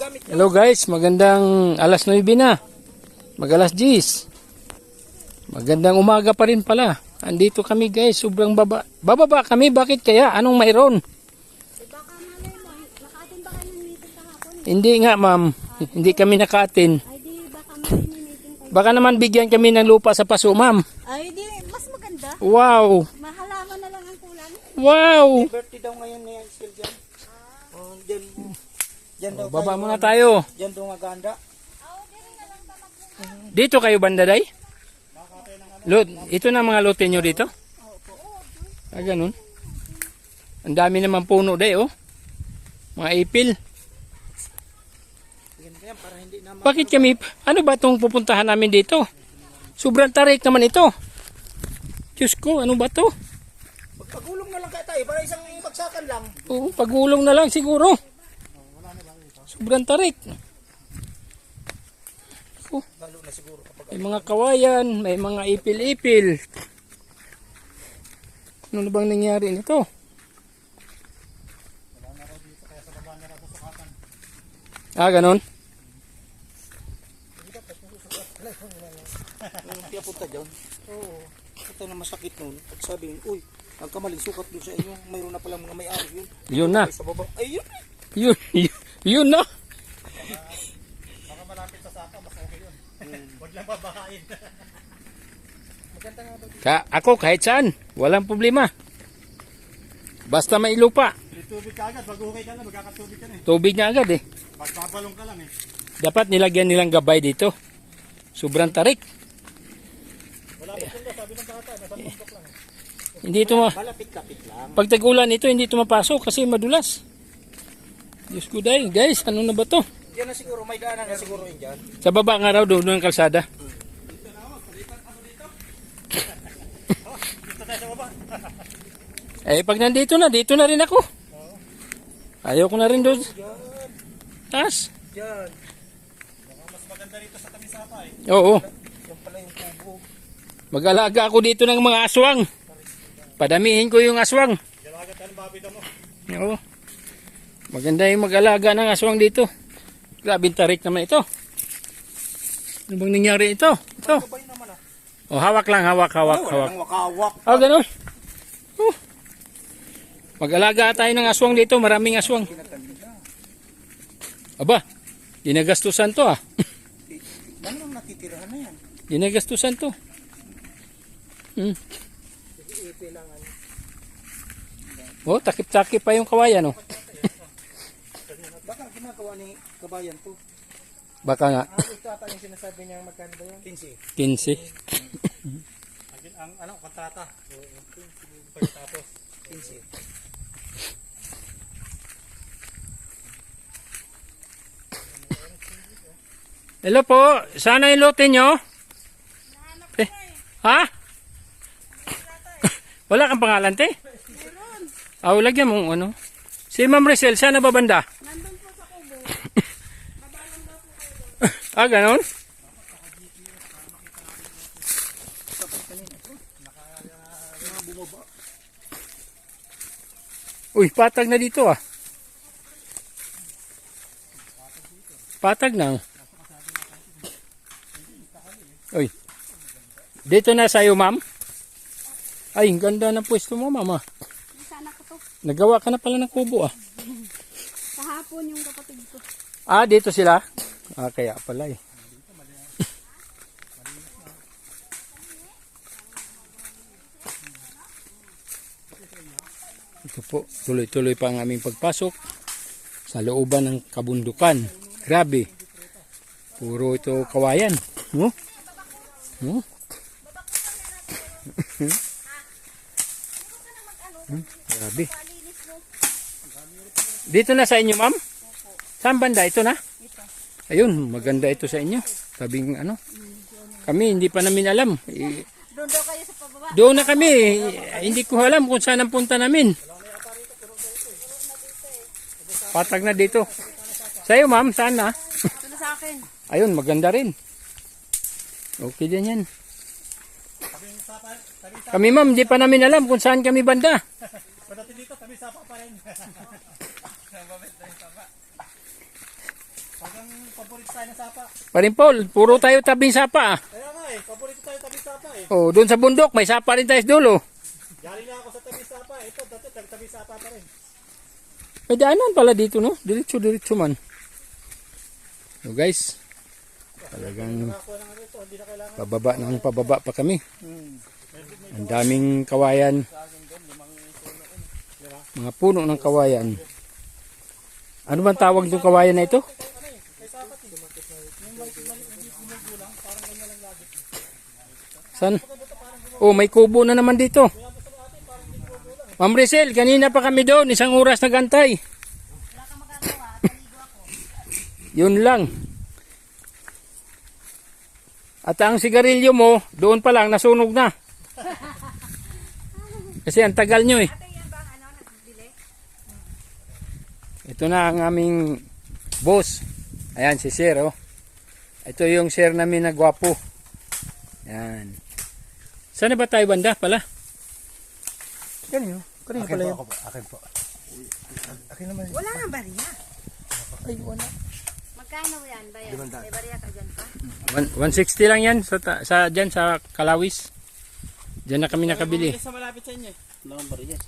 Hello guys, magandang alas 9 na. Mag alas 10. Magandang umaga pa rin pala. Andito kami guys, sobrang baba. Bababa kami, bakit kaya? Anong mayroon? Kahapon? Hindi nga ma'am, hindi kami nakaatin. Ay di, baka may meeting kayo. Baka naman bigyan kami ng lupa sa paso ma'am. Ay di, mas maganda. Wow! Mahalaman na lang ang kulang. Wow! Birthday daw ngayon ni Skill dyan. Oh. Dyan daw Baba tayo, muna ano, tayo. Dyan daw maganda. Dito kayo bandaday? Lot, ito na mga lote nyo dito? Ah, ganun. Ang dami naman puno day, oh. Mga ipil. Bakit kami, ano ba itong pupuntahan namin dito? Sobrang tarik naman ito. Diyos ko, ano ba to? Magpagulong na lang kaya tayo para isang bagsakan lang. Oo, pagulong na lang siguro. Sobrang tarik. Oh, may mga kawayan, may mga ipil-ipil. Ano na bang nangyari nito? Ah, ganun? Yung kaya punta dyan. Oo. Ito na masakit nun. Pag sabihin, uy, nagkamaling sukat doon sa inyo. Mayroon na palang mga may-ari yun. Yun na. Sa baba. Ay, yun. Yun, yun, yun na. Ka ako kahit saan, walang problema. Basta may lupa. Tubig ka agad, pag okay ka na, magkakatubig ka na eh. Tubig na agad eh. Magbabalong ka lang eh. Dapat nilagyan nilang gabay dito. Sobrang tarik. Hindi ito ma... Malapit-lapit lang. Pag tagulan ito, hindi ito mapasok kasi madulas. Diyos ko dahil. Guys, ano na ba to? Diyan na siguro, may daanan na siguro yun dyan. Sa baba nga raw doon ng kalsada. eh, pag nandito na, dito na rin ako. Ayaw ko na rin doon. Taas. Diyan. Mas maganda rito sa Kamisapa eh. Oo. Yan pala yung tubo. Mag-alaga ako dito ng mga aswang. Padamihin ko yung aswang. Dalagat ka ng babida mo. Oo. Maganda yung mag-alaga ng aswang dito. Grabe tarik naman ito. Ano bang nangyari ito? Ito. Oh, hawak lang, hawak, hawak, hawak. Oh, ganun. Oh. Mag-alaga tayo ng aswang dito, maraming aswang. Aba, ginagastusan to ah. Ano nang natitirahan na yan? Ginagastusan to. Hmm. Oh, takip-takip pa yung kawayan oh. Ginagawa ni kabayan to. Baka nga, Ah, ito ata yung sinasabi niya magkano ba yun? 15. 15. Ang, ang ano, kontrata. Pagkatapos. 15. Hello po, sana yung lote nyo? Eh, ha? Wala kang pangalan, te? Ah, lagyan mo ano. Si Ma'am Rizal, sana ba banda? Nandun. Ah, ganon? Uy, patag na dito ah. Patag na. Uy. Dito na sa'yo, ma'am. Ay, ganda ng pwesto mo, mama. Sana ko to. Nagawa ka na pala ng kubo ah. Kahapon yung kapatid ko. Ah, dito sila? Ah, kaya pala eh. Ito po, tuloy-tuloy pa ang aming pagpasok sa looban ng kabundukan. Grabe. Puro ito kawayan. No? No? Hmm, Grabe. Dito na sa inyo, ma'am? Saan banda? Ito na? Ayun, maganda ito sa inyo. Tabing ano. Kami, hindi pa namin alam. Doon daw kayo sa pababa. doon na kami. Hindi ko alam kung saan ang punta namin. Patag na dito. Sa'yo, ma'am, saan na? Ito na sa akin. Ayun, maganda rin. Okay din yan. Kami, ma'am, hindi pa namin alam kung saan kami banda. Pagdating dito, Kamisapa pa rin. paborito tayo ng sapa. Parin Paul, puro tayo tabing sapa ah. Kaya nga eh, paborito tayo tabi sapa eh. Oh, doon sa bundok, may sapa rin tayo sa dulo. Yari na ako sa tabi sapa. Ito, dati tabi tabi sapa pa rin. May daanan pala dito, no? Diretso, diretso man. So guys, talagang pababa ng pababa pa kami. Ang daming kawayan. Mga puno ng kawayan. Ano bang tawag ng kawayan na ito? San? Oh, may kubo na naman dito. Ma'am Rizal, kanina pa kami doon. Isang oras nagantay. Yun lang. At ang sigarilyo mo, doon pa lang, nasunog na. Kasi ang tagal nyo eh. Ito na ang aming boss. Ayan si Sir oh. Ito yung Sir namin na gwapo. Ayan. Saan na ba tayo banda pala? Kanino? Kanino pala yun? Wala nang bariya. Ay, wala. Magkano yan ba yan? May bariya ka dyan pa? One- 160 lang yan sa, sa dyan sa Kalawis. Diyan na kami nakabili. Sa malapit sa inyo eh. Wala kang bariya.